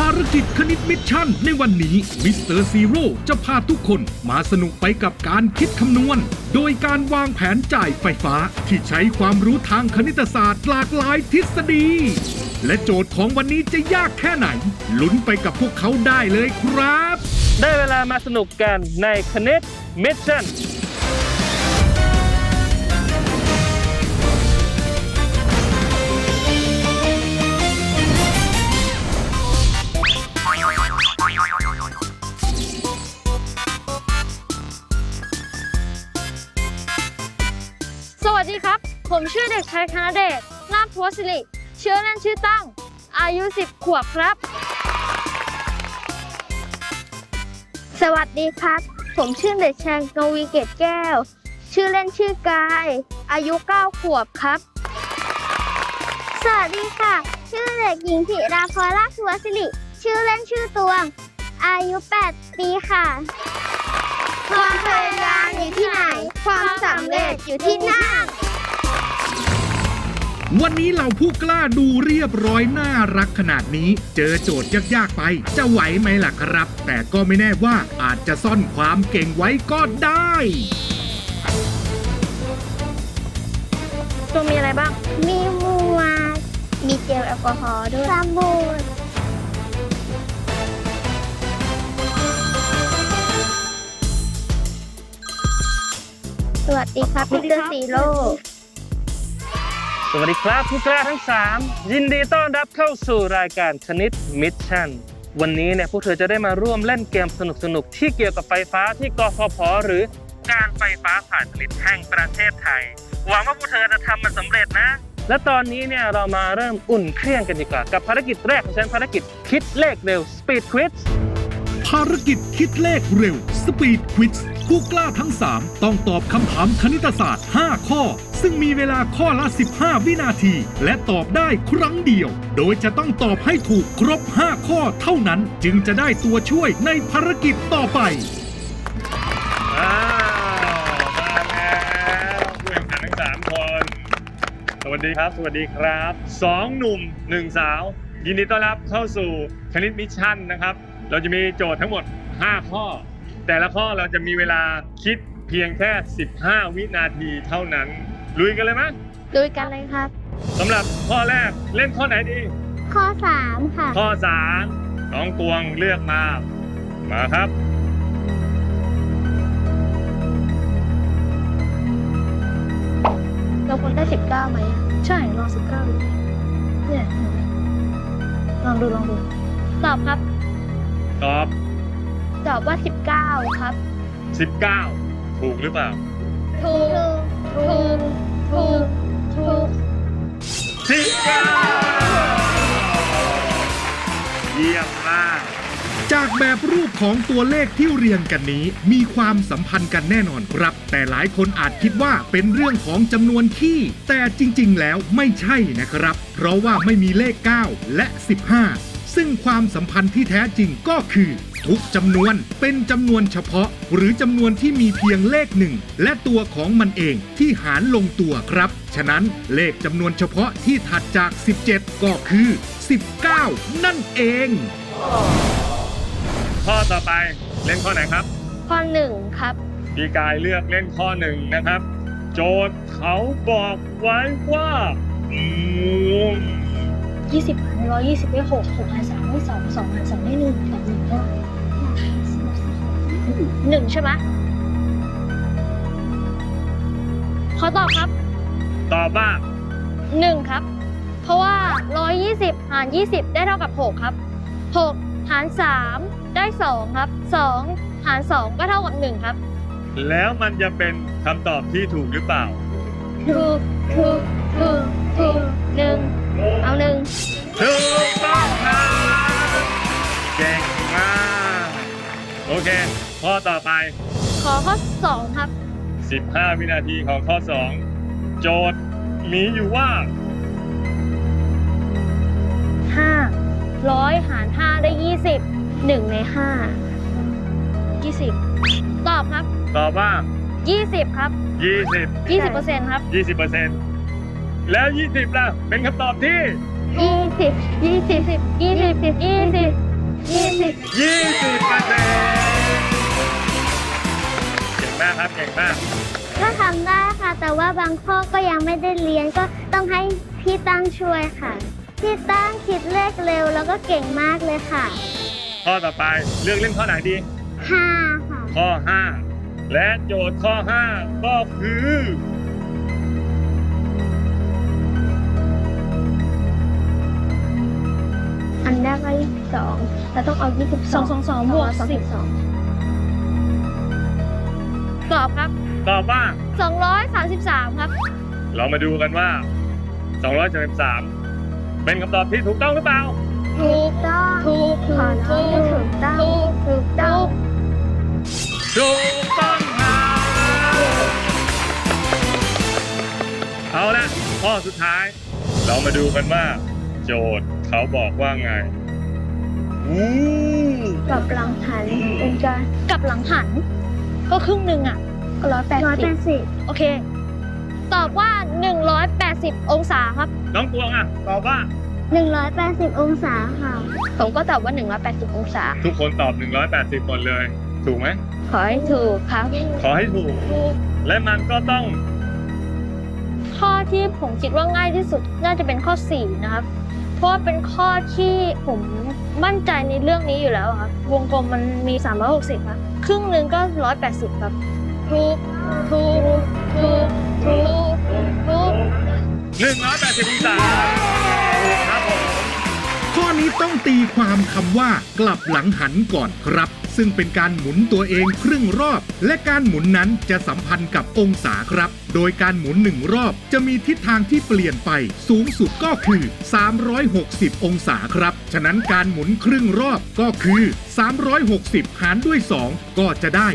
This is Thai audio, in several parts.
ภารกิจคณิตมิชชั่น ในวันนี้มิสเตอร์ซีโร่จะพาทุกคนมาสนุกไปกับการคิดคำนวณ โดยการวางแผนจ่ายไฟฟ้า ที่ใช้ความรู้ทางคณิตศาสตร์หลากหลายทฤษฎี และโจทย์ของวันนี้จะยากแค่ไหน ลุ้นไปกับพวกเขาได้เลยครับ ได้เวลามาสนุกกันในคณิตมิชชั่น วัสดีครับ ผมชื่อเด็กชายคณเดชนาถพัวสิริเชื้อเล่นชื่อตั้ง อายุ 10 ขวบครับ สวัสดีครับ ผมชื่อเด็กชายกวีเกตแก้ว ชื่อเล่นชื่อกาย อายุ 9 ขวบครับ สวัสดีค่ะ ชื่อเด็กหญิงธิราพรราชวัสิริชื่อเล่นชื่อตวง อายุ 8 ปีค่ะ ความพยายามอยู่ที่ไหน ความสำเร็จอยู่ที่นั่น วันนี้เหล่าผู้กล้าดูเรียบร้อยน่ารักขนาดนี้ เจอโจทย์ยากๆไป จะไหวไหมล่ะครับ แต่ก็ไม่แน่ว่าอาจจะซ่อนความเก่งไว้ก็ได้ ตัวมีอะไรบ้าง มีหมวกมีเจลแอลกอฮอล์ด้วยสบู่ สวัสดีครับมิสเตอร์ซีโร่สวัสดีครับผู้กล้าทั้ง 3 ยินดีต้อนรับเข้าสู่รายการคณิตมิชชั่น วันนี้เนี่ยพวกเธอจะได้มาร่วมเล่นเกมสนุกๆ ที่เกี่ยวกับไฟฟ้าที่กฟผหรือการไฟฟ้าฝ่ายผลิตแห่งประเทศไทย หวังว่าพวกเธอจะทำมันสำเร็จนะ และตอนนี้เนี่ยเรามาเริ่มอุ่นเครื่องกันดีกว่า กับภารกิจแรกของฉันภารกิจคิดเลขเร็ว Speed Quiz ภารกิจคิดเลขเร็ว Speed Quiz ผู้กล้าทั้ง 3 ต้องตอบคำถามคณิตศาสตร์ 5 ข้อ ซึ่งมีเวลาข้อละ 15 วินาที และตอบได้ครั้งเดียว โดยจะต้องตอบให้ถูกครบ 5 ข้อเท่านั้นจึงจะได้ตัวช่วยในภารกิจต่อไป อ้าวมาแล้วผู้แข่งขันทั้งสามคน สวัสดีครับ สวัสดีครับสองหนุ่มหนึ่งสาว ยินดีต้อนรับเข้าสู่คณิตมิชชั่นนะครับ เราจะมีโจทย์ทั้งหมด 5 ข้อ แต่ละข้อเราจะมีเวลาคิดเพียงแค่ 15 วินาทีเท่านั้น ลุยกันเลยไหมดูกันเลยครับ สำหรับข้อแรกเล่นข้อไหนดี ข้อ 3 ค่ะ ข้อ3น้องตวงเลือกมา มาครับ เราควรได้ 19ไหมใช่ลอง19ดูเนี่ยลองดูลองดูตอบครับตอบ ตอบว่า 19 ครับ 19 ถูกหรือเปล่า ถูก ถูก ถูก ถูกสิบเก้าเยี่ยมมาก จากแบบรูปของตัวเลขที่เรียงกันนี้ มีความสัมพันธ์กันแน่นอนครับ แต่หลายคนอาจคิดว่าเป็นเรื่องของจำนวนที่ แต่จริง ๆ แล้วไม่ใช่นะครับ เพราะว่าไม่มีเลข 9 และ 15 ซึ่งความสัมพันธ์ที่แท้จริงก็คือ ทุกจำนวนเป็นจำนวนเฉพาะ หรือจำนวนที่มีเพียงเลขหนึ่งและตัวของมันเองที่หารลงตัวครับ ฉะนั้นเลขจำนวนเฉพาะที่ถัดจาก 17 ก็คือ 19 นั่นเอง ข้อต่อไปเล่นข้อไหนครับ ข้อ1ครับ พี่กายเลือกเล่นข้อหนึ่งนะครับ โจทย์เขาบอกไว้ว่า อืม20หาร120ได้6 6หาร3ได้2 2หาร2ได้1ตอบ1ได้1ใช่ไหมขอตอบครับตอบว่า1ครับ เพราะว่า120หาร20ได้เท่ากับ6ครับ6หาร3ได้2ครับ2หาร2ก็เท่ากับ1ครับ แล้วมันจะเป็นคำตอบที่ถูกหรือเปล่า ถูกถูกถูกถูกหนึ่ง เอาหนึ่งถูกต้องครับเก่งมาก โอเค ข้อต่อไป ขอข้อ2ครับ 15 วินาทีของข้อ 2 โจทย์มีอยู่ว่า5ร้อยหาร5ได้20 1ใน5 20ตอบครับ ตอบว่า20ครับ 20 20เปอร์เซ็นต์ครับ 20% แล้ว 20ล่ะ เป็นคำตอบที่20 20 20 20 20ยี่สิบ20เปอร์เซ็นต์เก่งมากครับเก่งมาก ก็ทำได้ค่ะ แต่ว่าบางข้อก็ยังไม่ได้เรียนก็ต้องให้พี่ตั้งช่วยค่ะ พี่ตั้งคิดเลขเร็วแล้วก็เก่งมากเลยค่ะข้อต่อไปเลือกเล่นข้อไหนดี ห้าค่ะ ข้อ 5 และโจทย์ข้อ 5 ก็คือ อันแรกก็ยี่สิบสองเราต้องเอายี่สิบสองสองสองบวกสองสิสิบบสองตอบครับตอบว่าสองร้อยสามสิบสามครับ เรามาดูกันว่า273เป็นคำตอบที่ถูกต้องหรือเปล่า ถูกต้องถูกขอน้องไม่ถูกต้องถูกถูกต้องถูกต้องครับเอาละข้อสุดท้าย เรามาดูกันว่า โจทย์เขาบอกว่าไง อู้กับหลังหันเป็นการกลับหลังหัน ก็ครึ่งหนึ่งอะร้อยแปดสิบโอเค ตอบว่า 180 องศาครับ น้องตวงอะ ตอบว่า หนึ่งร้อยแปดสิบองศาค่ะ ผมก็ตอบว่า 180 องศา ทุกคนตอบ 180หมดเลย ถูกไหม ขอให้ถูกครับ ขอให้ถูก และมันก็ต้อง ข้อที่ผมคิดว่าง่ายที่สุดน่าจะเป็นข้อ 4 นะครับ เพราะว่าเป็นข้อที่ผม มั่นใจในเรื่องนี้อยู่แล้วครับ วงกลมมันมี 360ครับ ครึ่งหนึ่งก็ 180 ครับถูกถูกถูกถูกทุก180องศา ต้องตีความคำว่ากลับหลังหันก่อนครับ ซึ่งเป็นการหมุนตัวเองครึ่งรอบ และการหมุนนั้นจะสัมพันธ์กับองศาครับ โดยการหมุนหนึ่งรอบ จะมีทิศทางที่เปลี่ยนไป สูงสุดก็คือ 360 องศาครับ ฉะนั้นการหมุนครึ่งรอบก็คือ 360 หารด้วย 2 ก็จะได้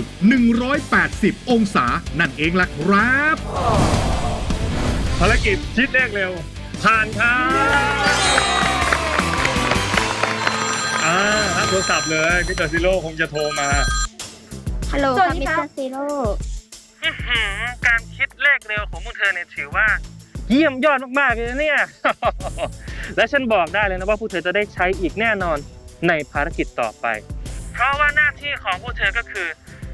180 องศา นั่นเองล่ะครับภารกิจคิดเลขเร็วผ่านครับ อ่ารับโทรศัพท์เลยมิสเตอร์ซิโร่คงจะโทรมา ฮัลโหลสควัรับสดีมิสคเตรัอบร์ซีโร่อื้อหือการคิดเลขเร็วของพวกเธอเนี่ยถือว่า เยี่ยมยอดมากๆเลยนะเนี่ย และฉันบอกได้เลยนะว่าพวกเธอจะได้ใช้อีกแน่นอนในภารกิจต่อไป เพราะว่าหน้าที่ของพวกเธอก็คือ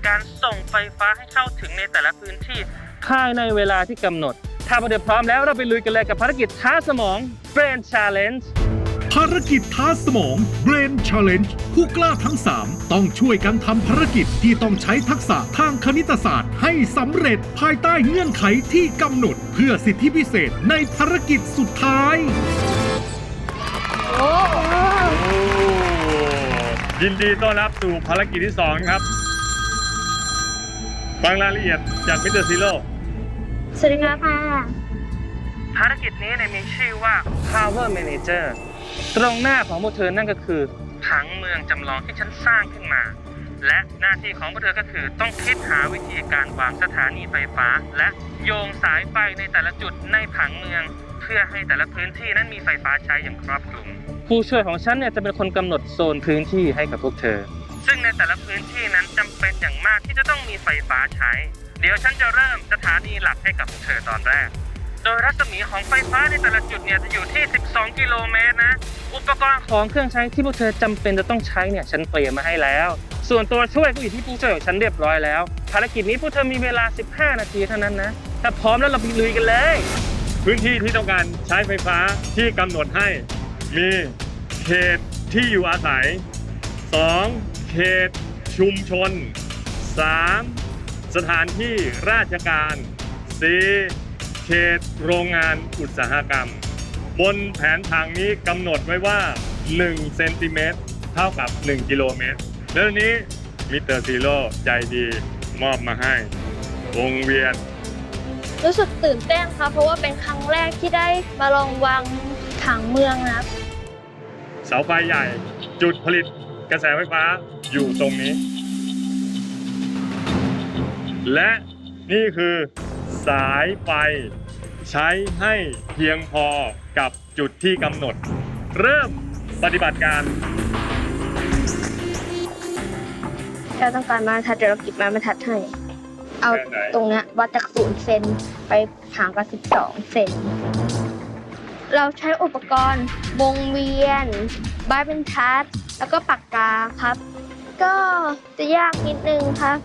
การส่งไฟฟ้าให้เข้าถึงในแต่ละพื้นที่ภายในเวลาที่กำหนด ถ้าพวกเธอพร้อมแล้วเราไปลุยกันเลยกับภารกิจท้าสมอง Brain Challenge ภารกิจท้าสมอง Brain Challenge ผู้กล้าทั้ง 3 ต้องช่วยกันทำภารกิจที่ต้องใช้ทักษะทางคณิตศาสตร์ ให้สำเร็จภายใต้เงื่อนไขที่กำหนด เพื่อสิทธิพิเศษในภารกิจสุดท้ายโอ้ยินดีต้อนรับสู่ภารกิจที่2ครับฟังรายละเอียดจากมิสเตอร์ซิโร่สวัสดีครับค่ะ ภารกิจนี้เนี่ยมีชื่อว่า Power Manager ตรงหน้าของพวกเธอนั่นก็คือผังเมืองจำลองที่ฉันสร้างขึ้นมา และหน้าที่ของพวกเธอก็คือต้องคิดหาวิธีการวางสถานีไฟฟ้า และโยงสายไฟในแต่ละจุดในผังเมือง เพื่อให้แต่ละพื้นที่นั้นมีไฟฟ้าใช้อย่างครอบคลุม ผู้ช่วยของฉันเนี่ยจะเป็นคนกำหนดโซนพื้นที่ให้กับพวกเธอ ซึ่งในแต่ละพื้นที่นั้นจำเป็นอย่างมากที่จะต้องมีไฟฟ้าใช้ เดี๋ยวฉันจะเริ่มสถานีหลักให้กับพวกเธอตอนแรก โดยรัศมีของไฟฟ้าในแต่ละจุดเนี่ยจะอยู่ที่ 12 กิโลเมตรนะ อุปกรณ์ของเครื่องใช้ที่พวกเธอจำเป็นจะต้องใช้เนี่ยฉันเตรียมมาให้แล้ว ส่วนตัวช่วยก็อยู่ที่ผู้ช่วยของฉันเรียบร้อยแล้ว ภารกิจนี้พวกเธอมีเวลา 15 นาทีเท่านั้นนะ ถ้าพร้อมแล้วเราไปลุยกันเลย พื้นที่ที่ต้องการใช้ไฟฟ้าที่กำหนดให้ มีเขตที่อยู่อาศัย 2. เขตชุมชน 3. สถานที่ราชการ 4. เขตโรงงานอุตสาหกรรม บนแผนทางนี้กำหนดไว้ว่า 1 เซนติเมตรเท่ากับ 1 กิโลเมตร แล้วทีนี้มิสเตอร์ซีโร่ใจดีมอบมาให้ วงเวียน รู้สึกตื่นเต้นครับ เพราะว่าเป็นครั้งแรกที่ได้มาลองวางผังเมืองนะครับ เสาไฟใหญ่ จุดผลิตกระแสไฟฟ้าอยู่ตรงนี้ และนี่คือ สายไฟ ใช้ให้เพียงพอกับจุดที่กำหนด เริ่มปฏิบัติการ เราต้องการมาบรรทัดเดี๋ยวเราเกิบมาบรรทัดให้ เอาแค่ไหน ตรงเนี้ยวัดจากศูนย์เซนไปห่างกันสิบสองเซน เราใช้อุปกรณ์วงเวียนบายบรรทัด แล้วก็ปากกาครับ ก็จะยากนิดนึงครับ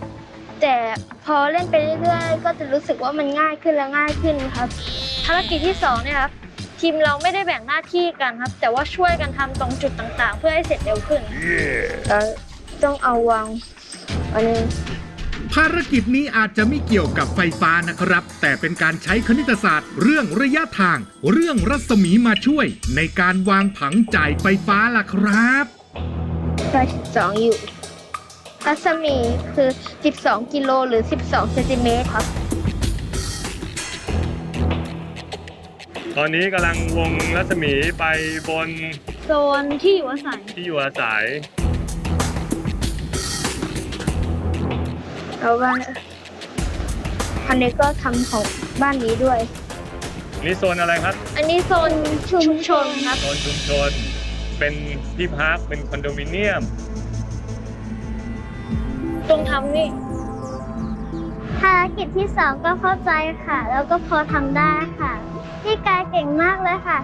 แต่ พอเล่นไปเรื่อยๆ ก็จะรู้สึกว่ามันง่ายขึ้นและง่ายขึ้นครับ ภารกิจที่สองเนี่ยครับทีมเราไม่ได้แบ่งหน้าที่กันครับ แต่ว่าช่วยกันทำตรงจุดต่างๆ เพื่อให้เสร็จเร็วขึ้นแล้วต้องเอาวางอันนี้ภารกิจนี้อาจจะไม่เกี่ยวกับไฟฟ้านะครับ แต่เป็นการใช้คณิตศาสตร์ เรื่องระยะทาง เรื่องรัศมีมาช่วย ในการวางผังจ่ายไฟฟ้าล่ะครับได้12อยู่ รัศมีคือ 12 กิโลหรือ 12เซนติเมตรครับ ตอนนี้กำลังวงรัศมีไปบนโซนที่อยู่อาศัยที่อยู่อาศัย แล้วว่าอันนี้ก็ทำของบ้านนี้ด้วย นี่โซนอะไรครับ อันนี้โซนชุมชนครับ โซนชุมชน เป็นที่พัก เป็นคอนโดมิเนียม ตรงทำนี่ ภารกิจที่สองก็เข้าใจค่ะ แล้วก็พอทำได้ค่ะ พี่กายเก่งมากเลยค่ะ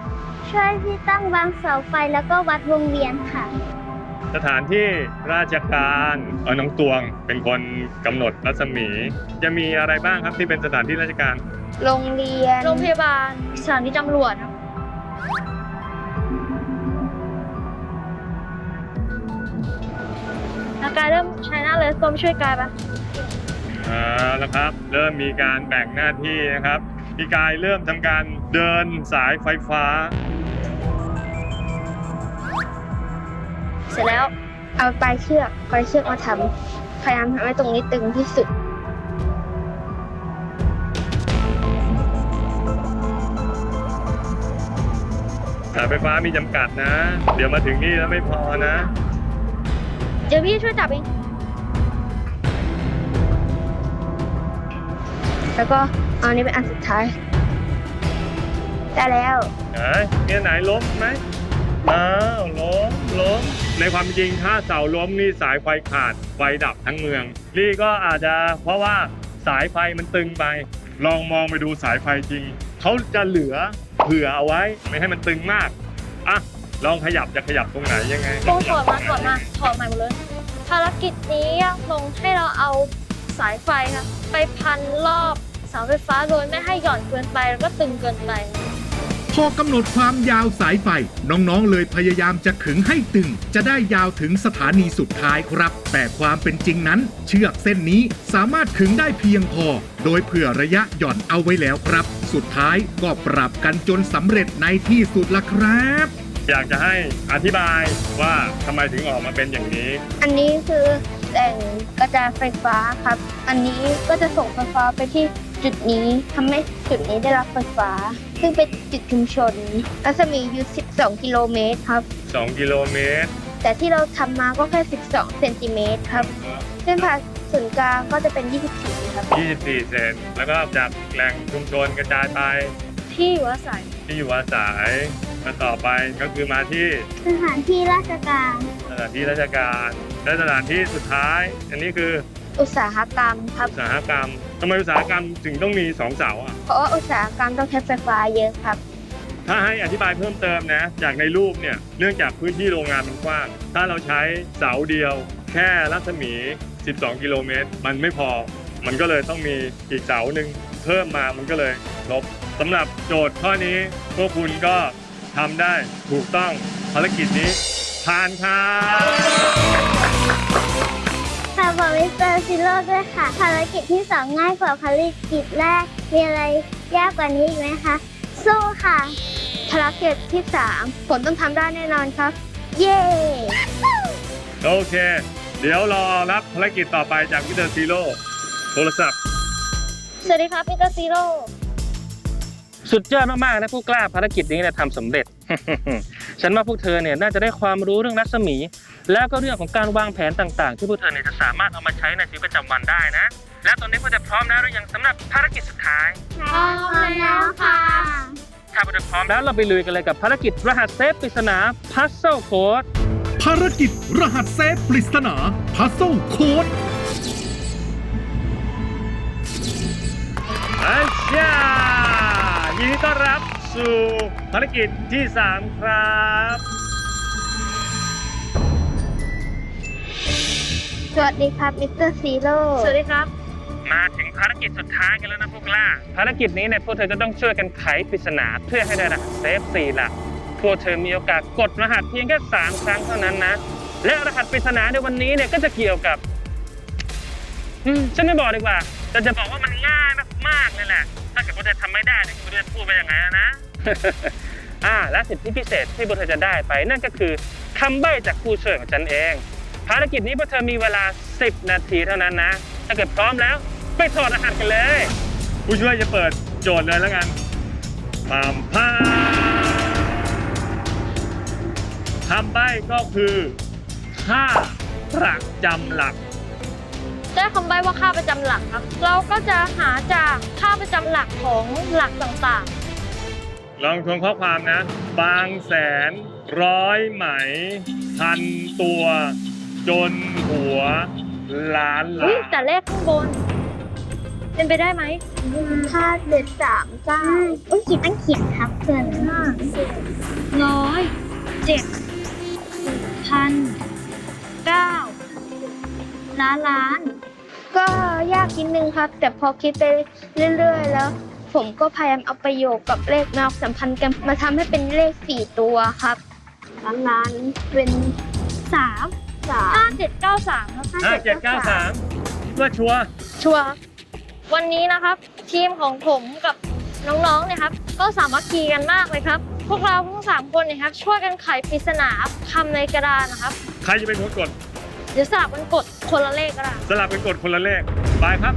ช่วยพี่ตั้งวางเสาไฟแล้วก็วัดวงเวียนค่ะ สถานที่ราชการเออน้องตวงเป็นคนกำหนดรัศมี จะมีอะไรบ้างครับที่เป็นสถานที่ราชการ โรงเรียน โรงพยาบาลสถานีตำรวจครับ นากายเริ่มใช้หน้าเลยส้มช่วยกายปะเอาละครับ เริ่มมีการแบ่งหน้าที่นะครับพี่กายเริ่มทำการเดินสายไฟฟ้า เสร็จแล้วเอาปลายเชือกปลายเชือกมาทำพยายามทำให้ตรงนี้ตึงที่สุด สายไฟฟ้ามีจำกัดนะ เดี๋ยวมาถึงนี่แล้วไม่พอนะ เดี๋ยวพี่ช่วยจับเอง แล้วก็เอาอันนี้เป็นอันสุดท้าย ได้แล้ว ไหนเนี่ยไหนล้มไหมอ้าวล้มล้มในความจริงถ้าเสาล้มนี่สายไฟขาดไฟดับทั้งเมือง นี่ก็อาจจะเพราะว่าสายไฟมันตึงไป ลองมองไปดูสายไฟจริง เขาจะเหลือเผื่อเอาไว้ไม่ให้มันตึงมาก ลองขยับจะขยับตรงไหนยังไงโป้ถอดมาถอดมาถอดใหม่หมดเลย ภารกิจนี้ยากลงให้เราเอาสายไฟค่ะไปพันรอบเสาไฟฟ้าโดยไม่ให้หย่อนเกินไปแล้วก็ตึงเกินไป พอกำหนดความยาวสายไฟ น้องๆเลยพยายามจะขึงให้ตึง จะได้ยาวถึงสถานีสุดท้ายครับ แต่ความเป็นจริงนั้น เชือกเส้นนี้สามารถขึงได้เพียงพอ โดยเผื่อระยะหย่อนเอาไว้แล้วครับ สุดท้ายก็ปรับกันจนสำเร็จในที่สุดละครับ อยากจะให้อธิบายว่าทำไมถึงออกมาเป็นอย่างนี้ อันนี้คือแหล่งกระจายไฟฟ้าครับ อันนี้ก็จะส่งไฟฟ้าไปที่จุดนี้ทำให้จุดนี้ได้รับไฟฟ้า ซึ่งเป็นจุดชุมชนรัศมีอยู่ 12 กิโลเมตรครับ 2 กิโลเมตร แต่ที่เราทำมาก็แค่ 12 เซนติเมตรครับ เส้นผ่านศูนย์กลางก็จะเป็น 24 ครับ 24 เซนแล้วก็จากแหล่งชุมชนกระจายไปที่อยู่อาศัยที่อยู่อาศัย มาต่อไปก็คือมาที่สถานที่ราชการสถานที่ราชการและสถานที่สุดท้าย อันนี้คืออุตสาหกรรมครับ อุตสาหกรรมทำไมอุตสาหกรรมถึงต้องมีสองเสาอะเพราะว่าอุตสาหกรรมต้องใช้ไฟฟ้าเยอะครับ ถ้าให้อธิบายเพิ่มเติมนะ จากในรูปเนี่ยเนื่องจากพื้นที่โรงงานมันกว้าง ถ้าเราใช้เสาเดียว แค่รัศมี 12 กิโลเมตร มันไม่พอ มันก็เลยต้องมีอีกเสาหนึ่งเพิ่มมามันก็เลยลบสำหรับโจทย์ข้อนี้พวกคุณก็ ทำได้ถูกต้องภารกิจนี้ผ่านครับค่ะบอกมิสเตอร์ซิโร่ด้วยค่ะ ภารกิจที่สองง่ายกว่าภารกิจแรก มีอะไรยากกว่านี้อีกไหมคะ สู้ค่ะ ภารกิจที่สามผลต้องทำได้แน่นอนครับ เย้ โอเค เดี๋ยวรอรับภารกิจต่อไปจากพิเตอร์ซีโร่โทรศัพท์ สวัสดีครับพีเตอร์ซีโร่ สุดยอดมากๆนะผู้กล้าภารกิจนี้เนี่ยทำสำเร็จ ฉันว่าพวกเธอเนี่ยน่าจะได้ความรู้เรื่องรัศมี แล้วก็เรื่องของการวางแผนต่างๆ ที่พวกเธอเนี่ยจะสามารถเอามาใช้ในชีวิตประจำวันได้นะ และตอนนี้พวกเธอพร้อมแล้วหรือยังสำหรับภารกิจสุดท้าย พร้อมแล้วค่ะ ถ้าพวกเธอพร้อมแล้วเราไปลุยกันเลยกับภารกิจรหัสเซฟปริศนา Puzzle Code ภารกิจรหัสเซฟปริศนาพัซโซโค้ด ต้อนรับสู่ภารกิจที่ 3 ครับวัสดีครับมิสเตอร์ซีโร่สวัสดีครับ มาถึงภารกิจสุดท้ายกันแล้วนะพวกล่า ภารกิจนี้เนี่ยพวกเธอจะต้องช่วยกันไขปริศนาเพื่อให้ได้รหัสเซฟสี่หลักพวกเธอมีโอกาสกดรหัสเพียงแค่สามครั้งเท่านั้นนะ และรหัสปริศนาในวันนี้เนี่ยก็จะเกี่ยวกับอืมฉันไม่บอกดีกว่า แต่จะบอกว่ามันง่ายมากๆเลยแหละ ถ้าเกิดพวกเธอทำไม่ได้เนี่ยคุณจะพูดไปยังไงอะนะ อ่าและสิทธิพิเศษที่พวกเธอจะได้ไปนั่นก็คือคำใบ้จากผู้ช่วยของฉันเอง ภารกิจนี้พวกเธอมีเวลา 10 นาทีเท่านั้นนะ ถ้าเกิดพร้อมแล้ว ไปถอดรหัสกันเลย ผู้ช่วยจะเปิดโจทย์เลยแล้วกันปามพาคำใบ้ก็คือค่าประจำหลัก ได้คำใบ้ว่าค่าประจำหลักครับ เราก็จะหาจากค่าประจำหลักของหลักต่างลองทวนข้อความนะ บางแสนร้อยไหม พันตัว จนหัว ล้านๆอุ๊ล้ายนแต่เลขข้างบน เป็นไปได้ไหมค่าเด็ดสามเก้าอุ้ยขีดตั้งเขียนครับเพื่อนห้าร้อยเจ็ดพันเก้า ล้านล้าน ก็ยากนิดนึงครับ แต่พอคิดไปเรื่อยๆ แล้ว ผมก็พยายามเอาประโยคกับเลขมาสัมพันธ์กันมาทำให้เป็นเลขสี่ตัวครับ ล้านล้านเป็นสามสามห้าเจ็ดเก้าสามครับห้าเจ็ดเก้าสามเพื่อชัวร์ชัวร์วันนี้นะครับ ทีมของผมกับน้องๆเนี่ยครับ ก็สามัคคีกันมากเลยครับ พวกเราทั้งสามคนเนี่ยครับ ช่วยกันไขปริศนาคำในกระดานนะครับ ใครจะเป็นคนกดเดี๋ยวสลับกันกดคนละเลขก็ได้สลับเป็นกดคนละเลขไปครับ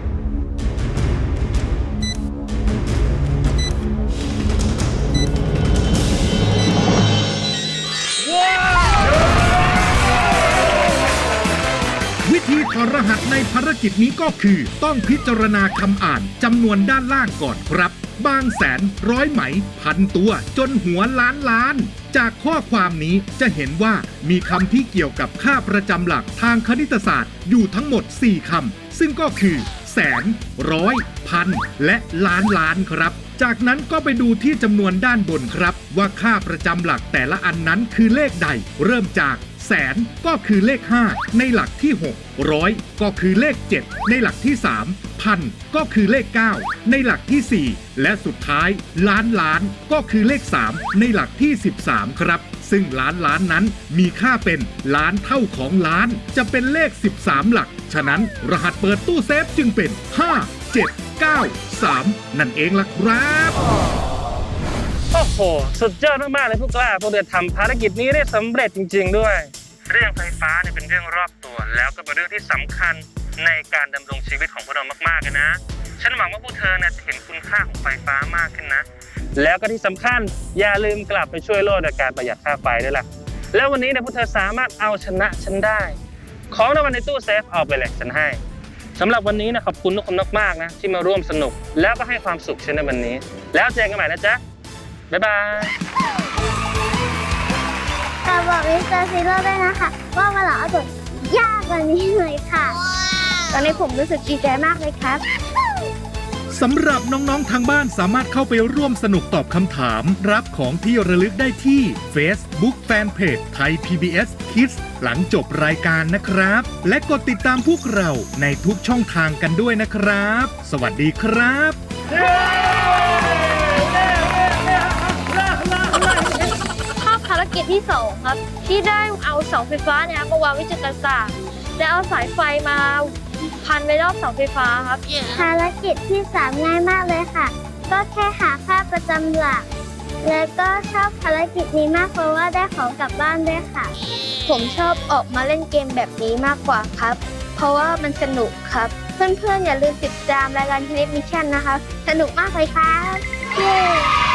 วิธีถอดรหัสในภารกิจนี้ก็คือ ต้องพิจารณาคำอ่านจำนวนด้านล่างก่อนครับ บางแสนร้อยไหม พันตัวจนหัวล้านล้าน จากข้อความนี้จะเห็นว่ามีคำที่เกี่ยวกับค่าประจำหลักทางคณิตศาสตร์อยู่ทั้งหมด 4 คำ ซึ่งก็คือ แสน ร้อย พัน และล้านล้านครับ จากนั้นก็ไปดูที่จำนวนด้านบนครับ ว่าค่าประจำหลักแต่ละอันนั้นคือเลขใด เริ่มจาก แสนก็คือเลข 5 ในหลักที่ 6 ร้อยก็คือเลข 7 ในหลักที่ 3 พันก็คือเลข 9 ในหลักที่ 4 และสุดท้าย ล้านล้านก็คือเลข 3 ในหลักที่ 13 ครับ ซึ่งล้านล้านนั้นมีค่าเป็นล้านเท่าของล้าน จะเป็นเลข 13 หลัก ฉะนั้นรหัสเปิดตู้เซฟจึงเป็น 5 7 9 3 นั่นเองล่ะครับโอ้โห สุดยอดมากๆเลยพวกกล้าพวกเธอทำภารกิจนี้ได้สำเร็จจริง ๆ ด้วย เรื่องไฟฟ้าเนี่ยเป็นเรื่องรอบตัว แล้วก็เป็นเรื่องที่สำคัญในการดำรงชีวิตของพวกเรามากๆเลยนะ ฉันหวังว่าพวกเธอเนี่ยจะเห็นคุณค่าของไฟฟ้ามากขึ้นนะ แล้วก็ที่สำคัญอย่าลืมกลับไปช่วยโลกโดการประหยัดค่าไฟด้วยล่ะ แล้ววันนี้เนี่ยพวกเธอสามารถเอาชนะฉันได้ ของรางวัลในตู้เซฟเอาไปเลยฉันให้สำหรับวันนี้นะขอบคุณทุกคนมากๆนะที่มาร่วมสนุกแล้วก็ให้ความสุขฉันในวันนี้ แล้วเจอกันใหม่นะจ๊ะบ๊ายบาย บอกมิสเตอร์ซีโร่ด้วยนะคะ ว่ามาหลังเอาโจทย์ยากกว่านี้หน่อยค่ะ ตอนนี้ผมรู้สึกดีใจมากเลยครับ สำหรับน้องๆทางบ้านสามารถเข้าไปร่วมสนุกตอบคำถาม รับของที่ระลึกได้ที่ Facebook Fanpage ไทย PBS Kids หลังจบรายการนะครับ และกดติดตามพวกเราในทุกช่องทางกันด้วยนะครับ สวัสดีครับาพภารกิจที่สองครับ ที่ได้เอาเสาไฟฟ้าเนี่ยครับมาวางไวิจุดต่างๆและเอาสายไฟมาพันไว้รอบเสาไฟฟ้าครับ ภารกิจที่สามง่ายมากเลยค่ะ ก็แค่หาค่าประจำหลัก และก็ชอบภารกิจนี้มากเพราะว่าได้ของกลับบ้านด้วยค่ะ ผมชอบออกมาเล่นเกมแบบนี้มากกว่าครับ เพราะว่ามันสนุกครับ เพื่อนๆอย่าลืมติดตามรายการเทเลมิชันนะคะ สนุกมากเลยครับ เย้